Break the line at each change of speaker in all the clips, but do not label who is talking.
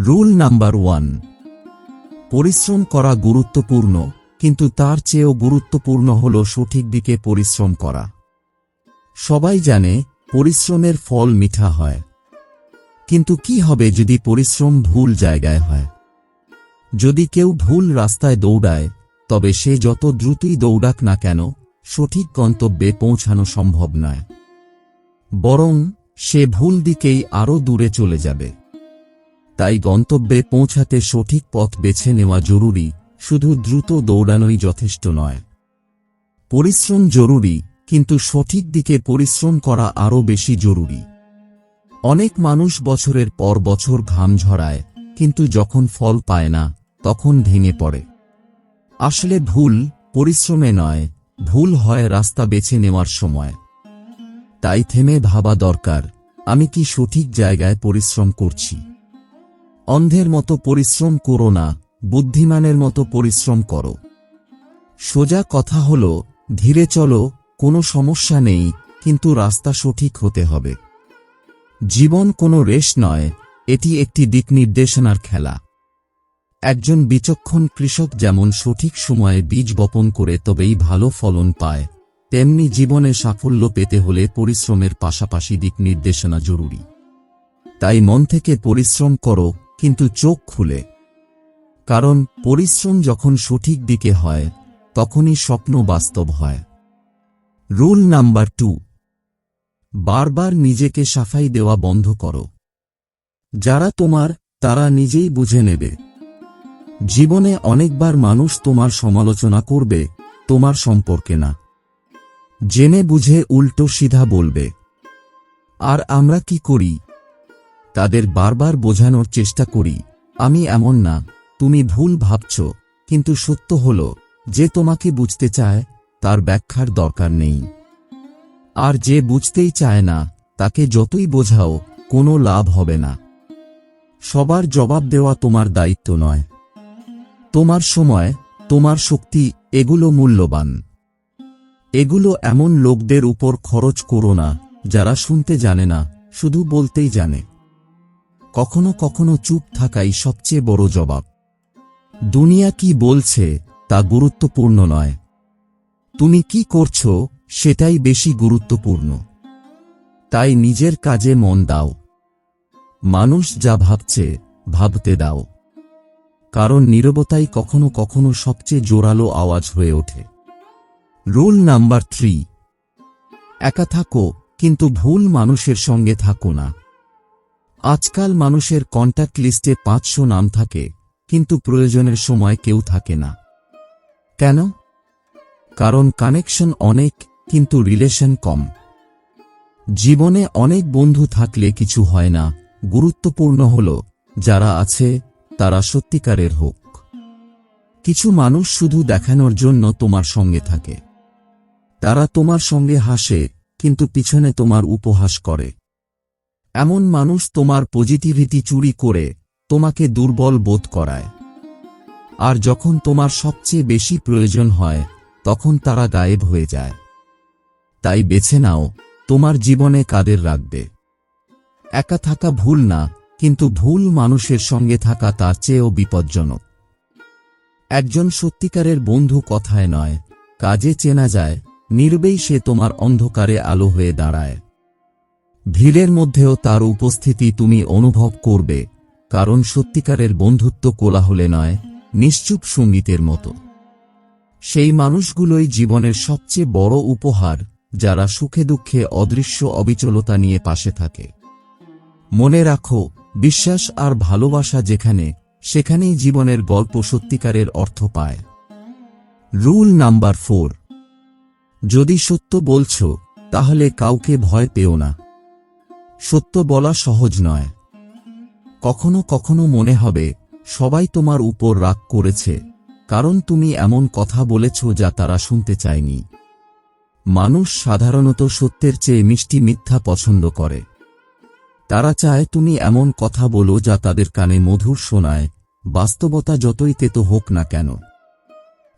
Rule number one. পরিশ্রম করা গুরুত্বপূর্ণ, কিন্তু তার চেয়েও গুরুত্বপূর্ণ হল সঠিক দিকে পরিশ্রম করা। সবাই জানে, পরিশ্রমের ফল মিঠা হয়। কিন্তু কি হবে যদি পরিশ্রম ভুল জায়গায় হয়? যদি কেউ ভুল রাস্তায় দৌড়ায়, তবে সে যত দ্রুতই দৌড়াক না কেন, সঠিক গন্তব্যে পৌঁছানো সম্ভব নয়। বরং সে ভুল দিকেই আরও দূরে চলে যাবে। তাই গন্তব্যে পৌঁছাতে সঠিক পথ বেছে নেওয়া জরুরি, শুধু দ্রুত দৌড়ানোই যথেষ্ট নয়। পরিশ্রম জরুরি, কিন্তু সঠিক দিকে পরিশ্রম করা আরও বেশি জরুরি। অনেক মানুষ বছরের পর বছর ঘাম ঝরায়, কিন্তু যখন ফল পায় না, তখন ভেঙে পড়ে। আসলে ভুল পরিশ্রমে নয়, ভুল হয় রাস্তা বেছে নেওয়ার সময়। তাই থেমে ভাবা দরকার, আমি কি সঠিক জায়গায় পরিশ্রম করছি? অন্ধের মতো পরিশ্রম করো না, বুদ্ধিমানের মতো পরিশ্রম করো। সোজা কথা হল, ধীরে চলো, কোনো সমস্যা নেই, কিন্তু রাস্তা সঠিক হতে হবে। জীবন কোনো রেশ নয়, এটি একটি দিক নির্দেশনার খেলা। একজন বিচক্ষণ কৃষক যেমন সঠিক সময়ে বীজ বপন করে তবেই ভালো ফলন পায়, তেমনি জীবনে সাফল্য পেতে হলে পরিশ্রমের পাশাপাশি দিক নির্দেশনা জরুরি। তাই মন থেকে পরিশ্রম করো কিন্তু চোখ খুলে। কারণ পরিশ্রম যখন সঠিক দিকে হয়, তখনই স্বপ্ন বাস্তব হয়। Rule number two. বারবার নিজেকে সাফাই দেওয়া বন্ধ করো। যারা তোমার, তারা নিজেই বুঝে নেবে। জীবনে অনেকবার মানুষ তোমার সমালোচনা করবে, তোমার সম্পর্কে না। জেনে বুঝে উল্টো সিধা বলবে। আর আমরা কি করি? তাদের বারবার বোঝানোর চেষ্টা করি। আমি এমন না, তুমি ভুল ভাবছ, কিন্তু সত্য হল, যে তোমাকে বুঝতে চায়, তার ব্যাখ্যার দরকার নেই। আর যে বুঝতেই চায় না, তাকে যতই বোঝাও, কোনো লাভ হবে না। সবার জবাব দেওয়া তোমার দায়িত্ব নয়। তোমার সময়, তোমার শক্তি, এগুলো মূল্যবান। এগুলো এমন লোকদের উপর খরচ করো না, যারা শুনতে জানে না, শুধু বলতেই জানে। কখনো কখনো চুপ থাকাই সবচেয়ে বড় জবাব। দুনিয়া কি বলছে তা গুরুত্বপূর্ণ নয়। তুমি কি করছ সেটাই বেশি গুরুত্বপূর্ণ। তাই নিজের কাজে মন দাও। মানুষ যা ভাবছে, ভাবতে দাও। কারণ নীরবতাই কখনো কখনো সবচেয়ে জোরালো আওয়াজ হয়ে ওঠে। Rule number three. একা থাকো, কিন্তু ভুল মানুষের সঙ্গে থাকো না। আজকাল মানুষের কন্ট্যাক্ট লিস্টে পাঁচশো নাম থাকে, কিন্তু প্রয়োজনের সময় কেউ থাকে না। কেন? কারণ কানেকশন অনেক, কিন্তু রিলেশন কম। জীবনে অনেক বন্ধু থাকলে কিছু হয় না, গুরুত্বপূর্ণ হল, যারা আছে, তারা সত্যিকারের হোক। কিছু মানুষ শুধু দেখানোর জন্য তোমার সঙ্গে থাকে। তারা তোমার সঙ্গে হাসে, কিন্তু পিছনে তোমার উপহাস করে। এমন মানুষ তোমার পজিটিভিটি চুরি করে তোমাকে দুর্বল বোধ করায়। আর যখন তোমার সবচেয়ে বেশি প্রয়োজন হয়, তখন তারা গায়েব হয়ে যায়। তাই বেছে নাও, তোমার জীবনে কাদের রাখবে। একা থাকা ভুল না, কিন্তু ভুল মানুষের সঙ্গে থাকা তার চেয়েও বিপজ্জনক। একজন সত্যিকারের বন্ধু কথায় নয়, কাজে চেনা যায়, নির্বেই সে তোমার অন্ধকারে আলো হয়ে দাঁড়ায়। ভিড়ের মধ্যেও তার উপস্থিতি তুমি অনুভব করবে, কারণ সত্যিকারের বন্ধুত্ব কোলাহলে নয়, নিশ্চুপ সঙ্গীতের মতো। সেই মানুষগুলোই জীবনের সবচেয়ে বড় উপহার, যারা সুখে দুঃখে অদৃশ্য অবিচলতা নিয়ে পাশে থাকে। মনে রাখো, বিশ্বাস আর ভালোবাসা যেখানে, সেখানেই জীবনের গল্প সত্যিকারের অর্থ পায়। Rule number four. যদি সত্য বলছ, তাহলে কাউকে ভয় পেও না। সত্য বলা সহজ নয়। কখনো কখনো মনে হবে, সবাই তোমার উপর রাগ করেছে, কারণ তুমি এমন কথা বলেছ যা তারা শুনতে চায়নি। মানুষ সাধারণত সত্যের চেয়ে মিষ্টি মিথ্যা পছন্দ করে। তারা চায় তুমি এমন কথা বলো যা তাদের কানে মধুর শোনায়, বাস্তবতা যতই তেতো হোক না কেন।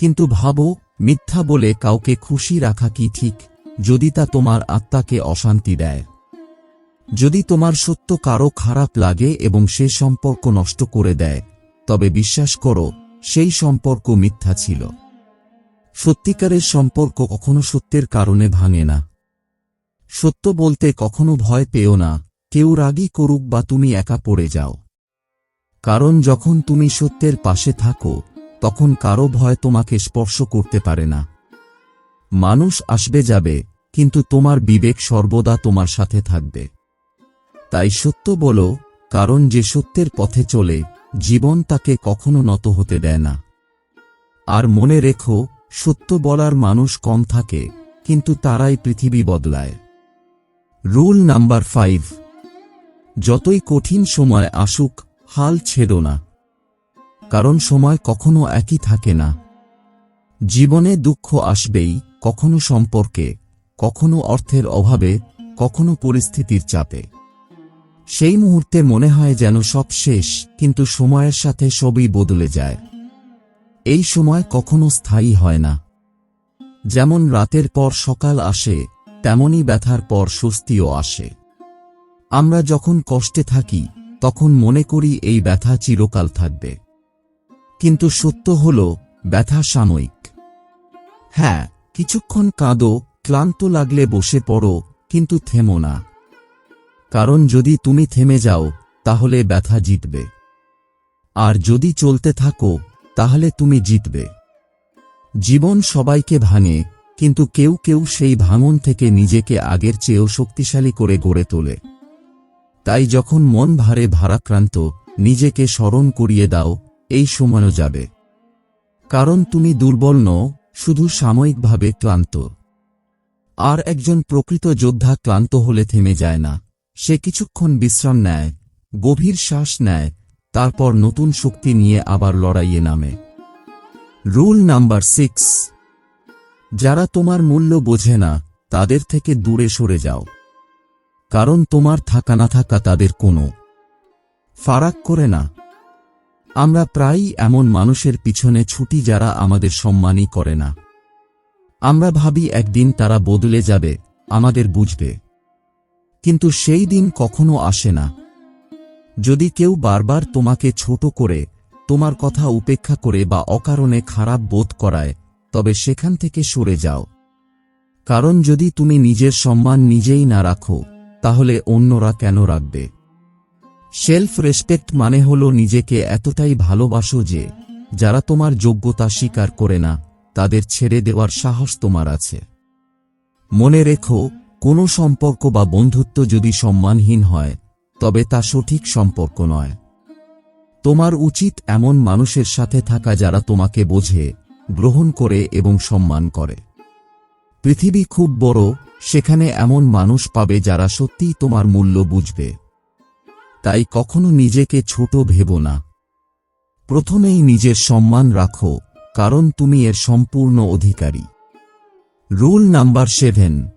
কিন্তু ভাবো, মিথ্যা বলে কাউকে খুশি রাখা কি ঠিক, যদি তা তোমার আত্মাকে অশান্তি দেয়? যদি তোমার সত্য কারও খারাপ লাগে এবং সে সম্পর্ক নষ্ট করে দেয়, তবে বিশ্বাস করো, সেই সম্পর্ক মিথ্যা ছিল। সত্যিকারের সম্পর্ক কখনো সত্যের কারণে ভাঙে না। সত্য বলতে কখনো ভয় পেও না, কেউ রাগই করুক বা তুমি একা পড়ে যাও। কারণ যখন তুমি সত্যের পাশে থাকো, তখন কারও ভয় তোমাকে স্পর্শ করতে পারে না। মানুষ আসবে যাবে, কিন্তু তোমার বিবেক সর্বদা তোমার সাথে থাকবে। তাই সত্য বলো, কারণ যে সত্যের পথে চলে, জীবন তাকে কখনো নত হতে দেয় না। আর মনে রেখো, সত্য বলার মানুষ কম থাকে, কিন্তু তারাই পৃথিবী বদলায়। Rule number five. যতই কঠিন সময় আসুক, হাল ছেড়ো না। কারণ সময় কখনো একই থাকে না। জীবনে দুঃখ আসবেই, কখনো সম্পর্কে, কখনো অর্থের অভাবে, কখনো পরিস্থিতির চাপে। সেই মুহূর্তে মনে হয় যেন সব শেষ, কিন্তু সময়ের সাথে সবই বদলে যায়। এই সময় কখনো স্থায়ী হয় না। যেমন রাতের পর সকাল আসে তেমনি ব্যথার পর স্বস্তিও আসে। আমরা যখন কষ্টে থাকি, তখন মনে করি এই ব্যথা চিরকাল থাকবে। কিন্তু সত্য হল, ব্যথা সাময়িক। হ্যাঁ কিছুক্ষণ কাঁদো, ক্লান্ত লাগলে বসে পড়ো, কিন্তু থেমো না। কারণ যদি তুমি থেমে যাও, তাহলে ব্যথা জিতবে। আর যদি চলতে থাকো, তাহলে তুমি জিতবে। জীবন সবাইকে ভাঙে, কিন্তু কেউ কেউ সেই ভাঙন থেকে নিজেকে আগের চেয়েও শক্তিশালী করে গড়ে তোলে। তাই যখন মন ভারে ভারাক্রান্ত, নিজেকে স্মরণ করিয়ে দাও, এই সময়ও যাবে। কারণ তুমি দুর্বল নও, শুধু সাময়িকভাবে ক্লান্ত। আর একজন প্রকৃত যোদ্ধা ক্লান্ত হলে থেমে যায় না। সে কিছুক্ষণ বিশ্রাম নেয়, গভীর শ্বাস নেয়, তারপর নতুন শক্তি নিয়ে আবার লড়াইয়ে নামে। Rule number six. যারা তোমার মূল্য বোঝে না, তাদের থেকে দূরে সরে যাও। কারণ তোমার থাকা না থাকা তাদের কোনো। ফারাক করে না। আমরা প্রায়ই এমন মানুষের পিছনে ছুটি যারা আমাদের সম্মানই করে না। আমরা ভাবি একদিন তারা বদলে যাবে, আমাদের বুঝবে। কিন্তু সেই দিন কখনো আসে না। যদি কেউ বারবার তোমাকে ছোট করে, তোমার কথা উপেক্ষা করে বা অকারণে খারাপ বোধ করায়, তবে সেখান থেকে সরে যাও। কারণ যদি তুমি নিজের সম্মান নিজেই না রাখো, তাহলে অন্যরা কেন রাখবে? সেলফ রেসপেক্ট মানে হল নিজেকে এতটাই ভালোবাসো যে, যারা তোমার যোগ্যতা স্বীকার করে না, তাদের ছেড়ে দেওয়ার সাহস তোমার আছে। মনে রেখো কোনো সম্পর্ক বা বন্ধুত্ব যদি সম্মানহীন হয়, তবে তা সঠিক সম্পর্ক নয়। তোমার উচিত এমন মানুষের সাথে থাকা যারা তোমাকে বোঝে, গ্রহণ করে এবং সম্মান করে। পৃথিবী খুব বড়, সেখানে এমন মানুষ পাবে যারা সত্যিই তোমার মূল্য বুঝবে। তাই কখনো নিজেকে ছোট ভেব না। প্রথমেই নিজের সম্মান রাখো, কারণ তুমি এর সম্পূর্ণ অধিকারী। রুল নাম্বার সেভেন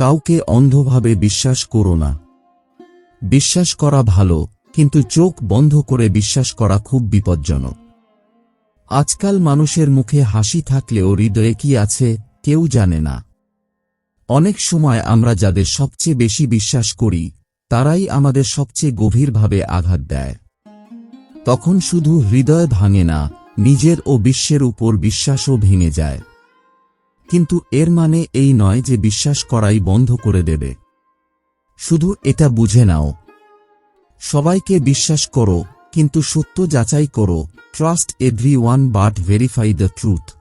কাউকে অন্ধভাবে বিশ্বাস করো না। বিশ্বাস করা ভালো, কিন্তু চোখ বন্ধ করে বিশ্বাস করা খুব বিপজ্জনক। আজকাল মানুষের মুখে হাসি থাকলেও হৃদয়ে কি আছে, কেউ জানে না। অনেক সময় আমরা যাদের সবচেয়ে বেশি বিশ্বাস করি, তারাই আমাদের সবচেয়ে গভীরভাবে আঘাত দেয়। তখন শুধু হৃদয় ভাঙে না, নিজের ও বিশ্বের উপর বিশ্বাসও ভেঙে যায়। কিন্তু এর মানে এই নয় যে বিশ্বাস করাই বন্ধ করে দেবে। শুধু এটা বুঝে নাও। সবাইকে বিশ্বাস করো, কিন্তু সত্য যাচাই করো trust everyone but verify the truth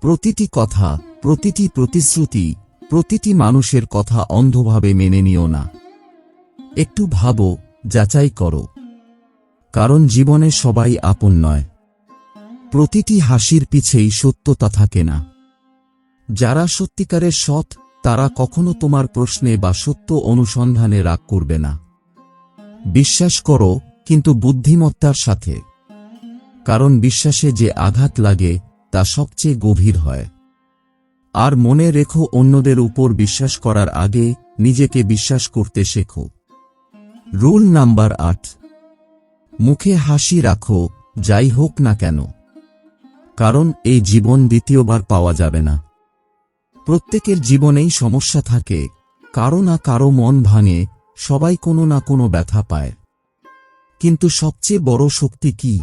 প্রতিটি কথা, প্রতিটি প্রতিশ্রুতি, প্রতিটি মানুষের কথা অন্ধভাবে মেনে নিও না। একটু ভাবো, যাচাই করো। কারণ জীবনে সবাই আপন নয়। প্রতিটি হাসির পিছেই সত্যতা থাকে না। যারা সত্যিকারের সৎ, তারা কখনো তোমার প্রশ্নে বা সত্য অনুসন্ধানে রাগ করবে না। বিশ্বাস করো, কিন্তু বুদ্ধিমত্তার সাথে। কারণ বিশ্বাসে যে আঘাত লাগে, তা সবচেয়ে গভীর হয়। আর মনে রেখো, অন্যদের উপর বিশ্বাস করার আগে নিজেকে বিশ্বাস করতে শেখো। রুল নাম্বার আট। মুখে হাসি রাখো, যাই হোক না কেন। কারণ এই জীবন দ্বিতীয়বার পাওয়া যাবে না। প্রত্যেকের জীবনেই সমস্যা থাকে, কারও না কারও মন ভাঙে, সবাই কোনো না কোনো ব্যথা পায়। কিন্তু সবচেয়ে বড় শক্তি কি?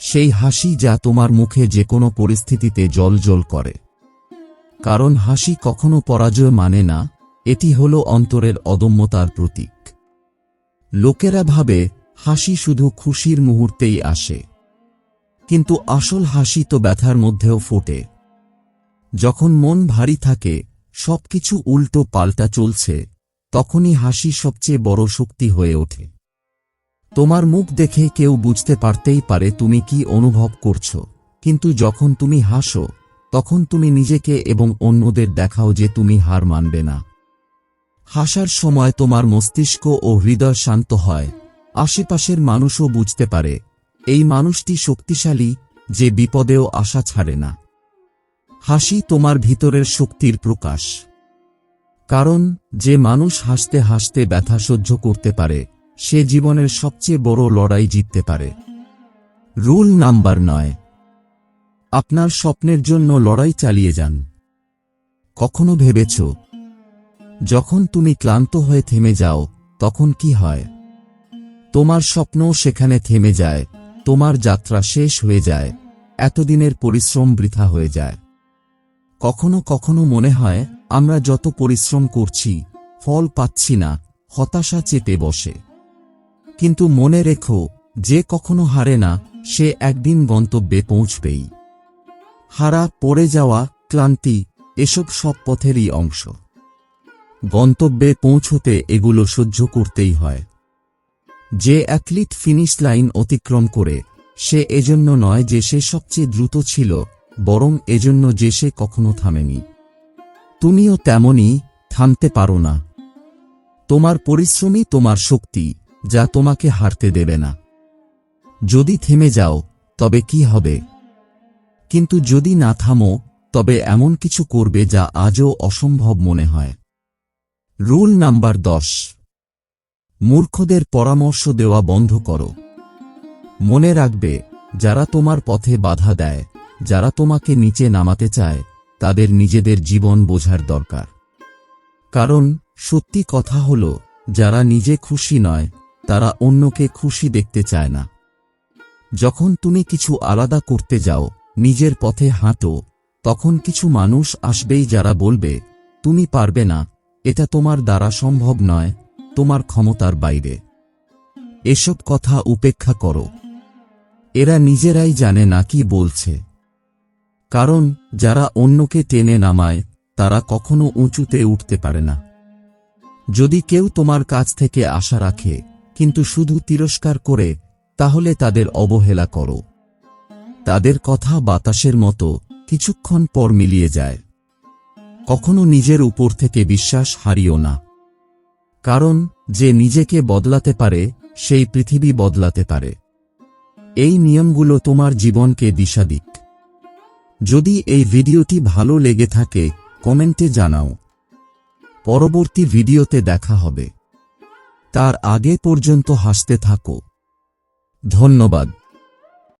সেই হাসি যা তোমার মুখে যে কোনো পরিস্থিতিতে জল জল করে। কারণ হাসি কখনো পরাজয় মানে না, এটি হল অন্তরের অদম্যতার প্রতীক। লোকেরা ভাবে, হাসি শুধু খুশির মুহূর্তেই আসে। কিন্তু আসল হাসি তো ব্যথার মধ্যেও ফোটে। যখন মন ভারী থাকে, সবকিছু উল্টো পাল্টা চলছে, তখনই হাসি সবচেয়ে বড় শক্তি হয়ে ওঠে। তোমার মুখ দেখে কেউ বুঝতে পারতেই পারে তুমি কি অনুভব করছ, কিন্তু যখন তুমি হাসো, তখন তুমি নিজেকে এবং অন্যদের দেখাও যে তুমি হার মানবে না। হাসার সময় তোমার মস্তিষ্ক ও হৃদয় শান্ত হয়, আশেপাশের মানুষও বুঝতে পারে, এই মানুষটি শক্তিশালী, যে বিপদেও আশা ছাড়ে না। হাসি তোমার ভিতরের শক্তির প্রকাশ। কারণ, যে মানুষ হাসতে হাসতে ব্যথা সহ্য করতে পারে, সে জীবনের সবচেয়ে বড় লড়াই জিততে পারে। রুল নাম্বার নয়। আপনার স্বপ্নের জন্য লড়াই চালিয়ে যান। কখনো ভেবেছ? যখন তুমি ক্লান্ত হয়ে থেমে যাও, তখন কি হয়? তোমার স্বপ্ন সেখানে থেমে যায়, তোমার যাত্রা শেষ হয়ে যায়, এতদিনের পরিশ্রম বৃথা হয়ে যায়। কখনো কখনো মনে হয়, আমরা যত পরিশ্রম করছি, ফল পাচ্ছি না, হতাশা চেপে বসে। কিন্তু মনে রেখো, যে কখনো হারে না, সে একদিন গন্তব্যে পৌঁছবেই। হারা, পড়ে যাওয়া, ক্লান্তি, এসব সব পথেরই অংশ। গন্তব্যে পৌঁছতে এগুলো সহ্য করতেই হয়। যে অ্যাথলিট ফিনিশ লাইন অতিক্রম করে, সে এজন্য নয় যে সে সবচেয়ে দ্রুত ছিল বরং এজন্য যে সে কখনো থামেনি। তুমিও তেমনই থামতে পারো না। তোমার পরিশ্রমই তোমার শক্তি, যা তোমাকে হারতে দেবে না। যদি থেমে যাও, তবে কি হবে? কিন্তু যদি না থামো, তবে এমন কিছু করবে যা আজও অসম্ভব মনে হয়। রুল নাম্বার দশ। মূর্খদের পরামর্শ দেওয়া বন্ধ করো। মনে রাখবে, যারা তোমার পথে বাধা দেয়। যারা তোমাকে নিচে নামাতে চায়, তাদের নিজেদের জীবন বোঝার দরকার। কারণ, সত্যি কথা হল, যারা নিজে খুশি নয়, তারা অন্যকে খুশি দেখতে চায় না। যখন তুমি কিছু আলাদা করতে যাও, নিজের পথে হাঁটো, তখন কিছু মানুষ আসবেই যারা বলবে, তুমি পারবে না, এটা তোমার দ্বারা সম্ভব নয়, তোমার ক্ষমতার বাইরে। এসব কথা উপেক্ষা করো। এরা নিজেরাই জানে না কি বলছে। কারণ যারা অন্যকে টেনে নামায়, তারা কখনো উঁচুতে উঠতে পারে না। যদি কেউ তোমার কাছ থেকে আশা রাখে, কিন্তু শুধু তিরস্কার করে, তাহলে তাদের অবহেলা করো। তাদের কথা বাতাসের মতো কিছুক্ষণ পর মিলিয়ে যায়। কখনো নিজের উপর থেকে বিশ্বাস হারিও না। কারণ যে নিজেকে বদলাতে পারে, সেই পৃথিবী বদলাতে পারে। এই নিয়মগুলো তোমার জীবনকে দিশা দিক। যদি এই ভিডিওটি ভালো লেগে থাকে, কমেন্টে জানাও। পরবর্তী ভিডিওতে দেখা হবে। তার আগে পর্যন্ত হাসতে থাকো। ধন্যবাদ।